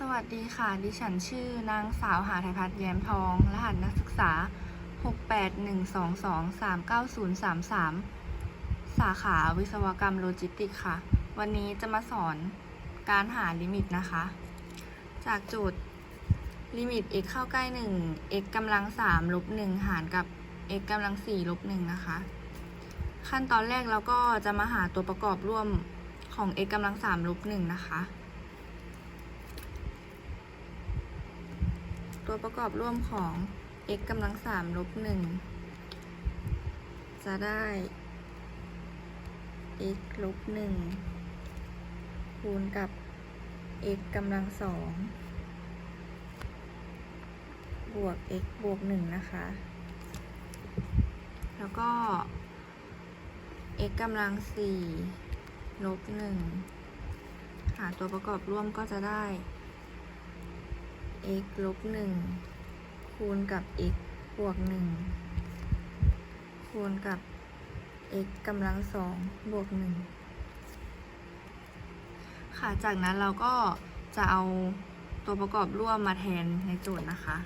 สวัสดีค่ะ ดิฉันชื่อนางสาวหาไทยพัฒน์แย้มทอง รหัสนักศึกษา 681223033 สาขาวิศวกรรมโลจิสติกค่ะ วันนี้จะมาสอนการหาลิมิตนะคะ จากโจทย์ลิมิต x เข้าใกล้ 1 x กำลัง3ลบ1หารกับ x กำลัง4ลบ1นะคะ ขั้นตอนแรกเราก็จะมาหาตัวประกอบร่วมของ x กำลัง3ลบ1นะคะ ตัวประกอบร่วมของ x กำลังสามลบหนึ่งจะได้ x ลบหนึ่งคูณกับ x กำลังสองบวก x บวกหนึ่งนะคะ แล้วก็ x กำลังสี่ลบหนึ่งหาตัวประกอบร่วมก็จะได้ x ลบหนึ่งคูณกับ x บวกหนึ่งคูณกับ x กำลังสองบวกหนึ่งค่ะ จากนั้นเราก็จะเอาตัวประกอบร่วมมาแทนในโจทย์นะคะ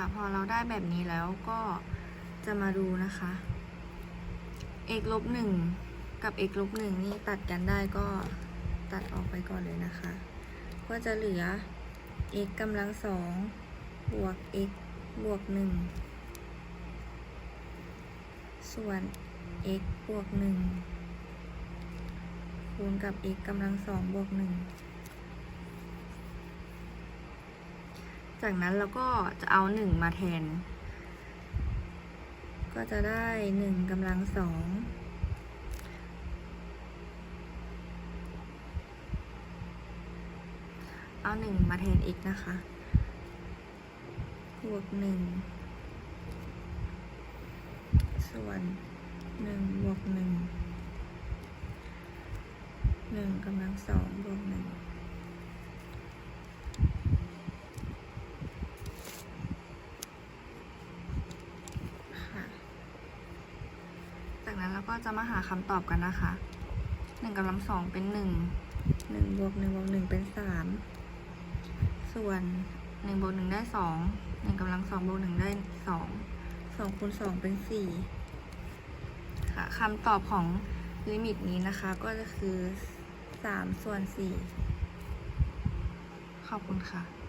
ค่ะ พอเราได้แบบนี้แล้วก็จะมาดูนะคะ x ลบหนึ่งกับ x ลบหนึ่งนี่ตัดกันได้ก็ตัดออกไปก่อนเลยนะคะ ก็จะเหลือ x กำลังสองบวก x บวกหนึ่งส่วน x บวกหนึ่งคูณกับ x กำลังสองบวกหนึ่ง จากนั้นเราก็จะเอาหนึ่งมาแทน ก็จะได้หนึ่งกำลังสองเอาหนึ่งมาแทนอีกนะคะบวกหนึ่งส่วนหนึ่งบวกหนึ่งหนึ่งกำลังสองบวกหนึ่ง ค่ะ จากนั้นเราก็จะมาหาคำตอบกันนะคะหนึ่งกำลังสองเป็นหนึ่งหนึ่งบวกหนึ่งบวกหนึ่งเป็นสามส่วนหนึ่งบวกหนึ่งได้สองหนึ่งกำลังสองบวกหนึ่งได้สองสองคูณสองเป็นสี่ค่ะคำตอบของลิมิตนี้นะคะ ก็จะคือสามส่วนสี่ขอบคุณค่ะ